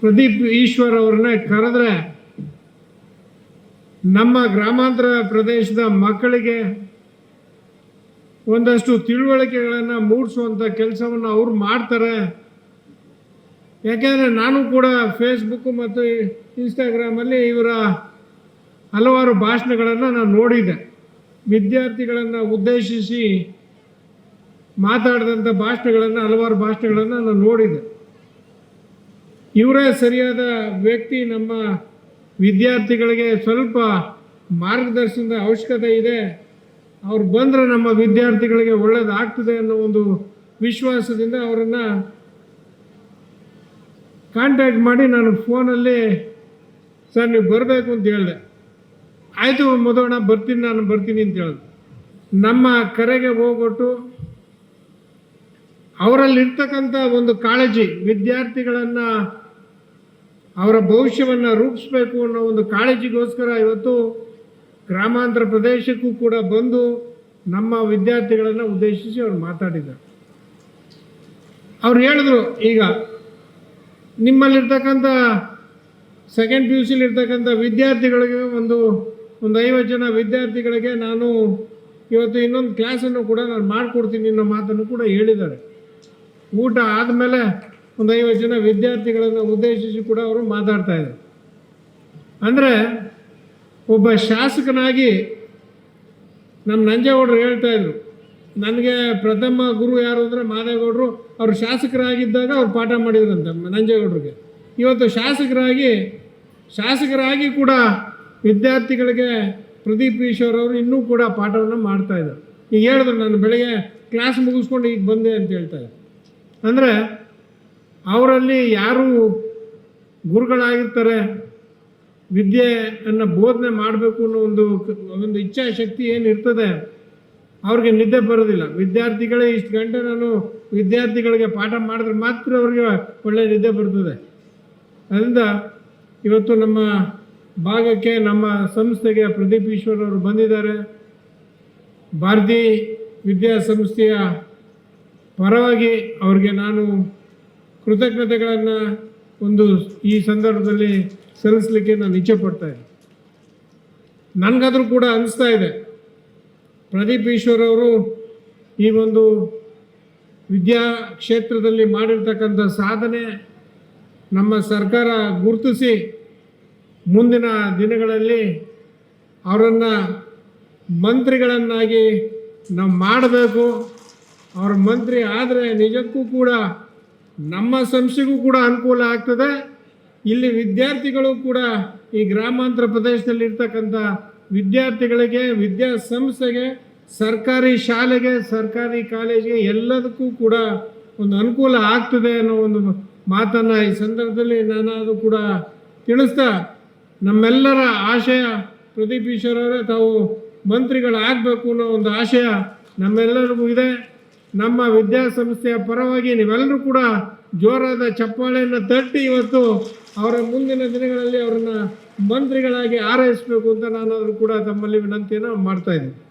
ಪ್ರದೀಪ್ ಈಶ್ವರ್ ಅವ್ರನ್ನ ಕರೆದ್ರೆ ನಮ್ಮ ಗ್ರಾಮಾಂತರ ಪ್ರದೇಶದ ಮಕ್ಕಳಿಗೆ ಒಂದಷ್ಟು ತಿಳುವಳಿಕೆಗಳನ್ನು ಮೂಡಿಸುವಂಥ ಕೆಲಸವನ್ನು ಅವ್ರು ಮಾಡ್ತಾರೆ. ಯಾಕೆಂದರೆ ನಾನು ಕೂಡ ಫೇಸ್ಬುಕ್ಕು ಮತ್ತು ಇನ್ಸ್ಟಾಗ್ರಾಮಲ್ಲಿ ಇವರ ಹಲವಾರು ಭಾಷಣಗಳನ್ನು ನಾನು ನೋಡಿದೆ. ವಿದ್ಯಾರ್ಥಿಗಳನ್ನು ಉದ್ದೇಶಿಸಿ ಮಾತಾಡಿದಂಥ ಭಾಷಣಗಳನ್ನು, ಹಲವಾರು ಭಾಷಣಗಳನ್ನು ನಾನು ನೋಡಿದ್ದೆ ಇವರೇ ಸರಿಯಾದ ವ್ಯಕ್ತಿ, ನಮ್ಮ ವಿದ್ಯಾರ್ಥಿಗಳಿಗೆ ಸ್ವಲ್ಪ ಮಾರ್ಗದರ್ಶನದ ಅವಶ್ಯಕತೆ ಇದೆ. ಅವ್ರು ಬಂದರೆ ನಮ್ಮ ವಿದ್ಯಾರ್ಥಿಗಳಿಗೆ ಒಳ್ಳೇದಾಗ್ತದೆ ಅನ್ನೋ ಒಂದು ವಿಶ್ವಾಸದಿಂದ ಅವರನ್ನು ಕಾಂಟ್ಯಾಕ್ಟ್ ಮಾಡಿ ನಾನು ಫೋನಲ್ಲಿ, ಸರ್, ನೀವು ಬರಬೇಕು ಅಂತ ಹೇಳಿದೆ. ಆಯಿತು ಮಧುವಣ್ಣ ಬರ್ತೀನಿ, ನಾನು ಬರ್ತೀನಿ ಅಂತ ಹೇಳಿದೆ. ನಮ್ಮ ಕರೆಗೆ ಹೋಗ್ಬಿಟ್ಟು ಅವರಲ್ಲಿರ್ತಕ್ಕಂಥ ಒಂದು ಕಾಳಜಿ, ವಿದ್ಯಾರ್ಥಿಗಳನ್ನು ಅವರ ಭವಿಷ್ಯವನ್ನು ರೂಪಿಸ್ಬೇಕು ಅನ್ನೋ ಒಂದು ಕಾಳಜಿಗೋಸ್ಕರ ಇವತ್ತು ಗ್ರಾಮಾಂತರ ಪ್ರದೇಶಕ್ಕೂ ಕೂಡ ಬಂದು ನಮ್ಮ ವಿದ್ಯಾರ್ಥಿಗಳನ್ನು ಉದ್ದೇಶಿಸಿ ಅವ್ರು ಮಾತಾಡಿದ್ದಾರೆ. ಅವ್ರು ಹೇಳಿದ್ರು, ಈಗ ನಿಮ್ಮಲ್ಲಿರ್ತಕ್ಕಂಥ ಸೆಕೆಂಡ್ ಪಿ ಯು ಸಿಲಿರ್ತಕ್ಕಂಥ ವಿದ್ಯಾರ್ಥಿಗಳಿಗೆ ಒಂದು ಒಂದು ಐವತ್ತು ಜನ ವಿದ್ಯಾರ್ಥಿಗಳಿಗೆ ನಾನು ಇವತ್ತು ಇನ್ನೊಂದು ಕ್ಲಾಸನ್ನು ಕೂಡ ನಾನು ಮಾಡಿಕೊಡ್ತೀನಿ ಅನ್ನೋ ಮಾತನ್ನು ಕೂಡ ಹೇಳಿದ್ದಾರೆ. ಊಟ ಆದಮೇಲೆ ಒಂದು ಐವತ್ತು ಜನ ವಿದ್ಯಾರ್ಥಿಗಳನ್ನು ಉದ್ದೇಶಿಸಿ ಕೂಡ ಅವರು ಮಾತಾಡ್ತಾ ಇದ್ದಾರೆ ಅಂದರೆ ಒಬ್ಬ ಶಾಸಕನಾಗಿ ನಮ್ಮ ನಂಜೇಗೌಡರು ಹೇಳ್ತಾ ಇದ್ರು, ನನಗೆ ಪ್ರಥಮ ಗುರು ಯಾರು ಅಂದರೆ ಮಾದೇಗೌಡರು. ಅವರು ಶಾಸಕರಾಗಿದ್ದಾಗ ಅವ್ರು ಪಾಠ ಮಾಡಿದ್ರಂತೆ ನಂಜೇಗೌಡರಿಗೆ. ಇವತ್ತು ಶಾಸಕರಾಗಿ ಶಾಸಕರಾಗಿ ಕೂಡ ವಿದ್ಯಾರ್ಥಿಗಳಿಗೆ ಪ್ರದೀಪ್ ಈಶ್ವರ್ ಅವರು ಇನ್ನೂ ಕೂಡ ಪಾಠವನ್ನು ಮಾಡ್ತಾ ಇದ್ದಾರೆ ಈಗ ಹೇಳಿದ್ರು ನಾನು ಬೆಳಗ್ಗೆ ಕ್ಲಾಸ್ ಮುಗಿಸ್ಕೊಂಡು ಈಗ ಬಂದೆ ಅಂತ ಹೇಳ್ತಾ ಇದ್ದಾರೆ ಅಂದರೆ ಅವರಲ್ಲಿ ಯಾರು ಗುರುಗಳಾಗಿರ್ತಾರೆ? ವಿದ್ಯೆಯನ್ನು ಬೋಧನೆ ಮಾಡಬೇಕು ಅನ್ನೋ ಒಂದು ಒಂದು ಇಚ್ಛಾಶಕ್ತಿ ಏನಿರ್ತದೆ ಅವ್ರಿಗೆ ನಿದ್ದೆ ಬರೋದಿಲ್ಲ. ವಿದ್ಯಾರ್ಥಿಗಳೇ ಇಷ್ಟು ಗಂಟೆ ನಾನು ವಿದ್ಯಾರ್ಥಿಗಳಿಗೆ ಪಾಠ ಮಾಡಿದ್ರೆ ಮಾತ್ರ ಅವ್ರಿಗೆ ಒಳ್ಳೆಯ ನಿದ್ದೆ ಬರ್ತದೆ. ಅದರಿಂದ ಇವತ್ತು ನಮ್ಮ ಭಾಗಕ್ಕೆ, ನಮ್ಮ ಸಂಸ್ಥೆಗೆ ಪ್ರದೀಪ್ ಈಶ್ವರ್ ಅವರು ಬಂದಿದ್ದಾರೆ. ಭಾರತೀ ವಿದ್ಯಾಸಂಸ್ಥೆಯ ಪರವಾಗಿ ಅವ್ರಿಗೆ ನಾನು ಕೃತಜ್ಞತೆಗಳನ್ನು ಒಂದು ಈ ಸಂದರ್ಭದಲ್ಲಿ ಸಲ್ಲಿಸಲಿಕ್ಕೆ ನಾನು ಇಚ್ಛೆ ಪಡ್ತಾ ಇದ್ದೆ ನನಗಾದರೂ ಕೂಡ ಅನಿಸ್ತಾ ಇದೆ. ಪ್ರದೀಪ್ ಈಶ್ವರ್ ಅವರು ಈ ಒಂದು ವಿದ್ಯಾ ಕ್ಷೇತ್ರದಲ್ಲಿ ಮಾಡಿರ್ತಕ್ಕಂಥ ಸಾಧನೆ ನಮ್ಮ ಸರ್ಕಾರ ಗುರುತಿಸಿ ಮುಂದಿನ ದಿನಗಳಲ್ಲಿ ಅವರನ್ನು ಮಂತ್ರಿಗಳನ್ನಾಗಿ ನಾವು ಮಾಡಬೇಕು. ಅವರ ಮಂತ್ರಿ ಆದರೆ ನಿಜಕ್ಕೂ ಕೂಡ ನಮ್ಮ ಸಂಸ್ಥೆಗೂ ಕೂಡ ಅನುಕೂಲ ಆಗ್ತದೆ. ಇಲ್ಲಿ ವಿದ್ಯಾರ್ಥಿಗಳು ಕೂಡ ಈ ಗ್ರಾಮಾಂತರ ಪ್ರದೇಶದಲ್ಲಿ ಇರ್ತಕ್ಕಂಥ ವಿದ್ಯಾರ್ಥಿಗಳಿಗೆ ವಿದ್ಯಾಸಂಸ್ಥೆಗೆ ಸರ್ಕಾರಿ ಶಾಲೆಗೆ, ಸರ್ಕಾರಿ ಕಾಲೇಜಿಗೆ ಎಲ್ಲದಕ್ಕೂ ಕೂಡ ಒಂದು ಅನುಕೂಲ ಆಗ್ತದೆ ಅನ್ನೋ ಒಂದು ಮಾತನ್ನು ಈ ಸಂದರ್ಭದಲ್ಲಿ ನಾನು ಅದು ಕೂಡ ತಿಳಿಸ್ತಾ ನಮ್ಮೆಲ್ಲರ ಆಶಯ, ಪ್ರದೀಪ್ ಈಶ್ವರ್ ತಾವು ಮಂತ್ರಿಗಳಾಗಬೇಕು ಅನ್ನೋ ಒಂದು ಆಶಯ ನಮ್ಮೆಲ್ಲರಿಗೂ ಇದೆ. ನಮ್ಮ ವಿದ್ಯಾಸಂಸ್ಥೆಯ ಪರವಾಗಿ ನೀವೆಲ್ಲರೂ ಕೂಡ ಜೋರಾದ ಚಪ್ಪಾಳೆಯನ್ನು ತಟ್ಟಿ ಇವತ್ತು ಅವರ ಮುಂದಿನ ದಿನಗಳಲ್ಲಿ ಅವರನ್ನು ಮಂತ್ರಿಗಳಾಗಿ ಆರೈಸಬೇಕು ಅಂತ ನಾನು ಕೂಡ ತಮ್ಮಲ್ಲಿ ವಿನಂತಿಯನ್ನು ಮಾಡ್ತಾ ಇದ್ದೀನಿ.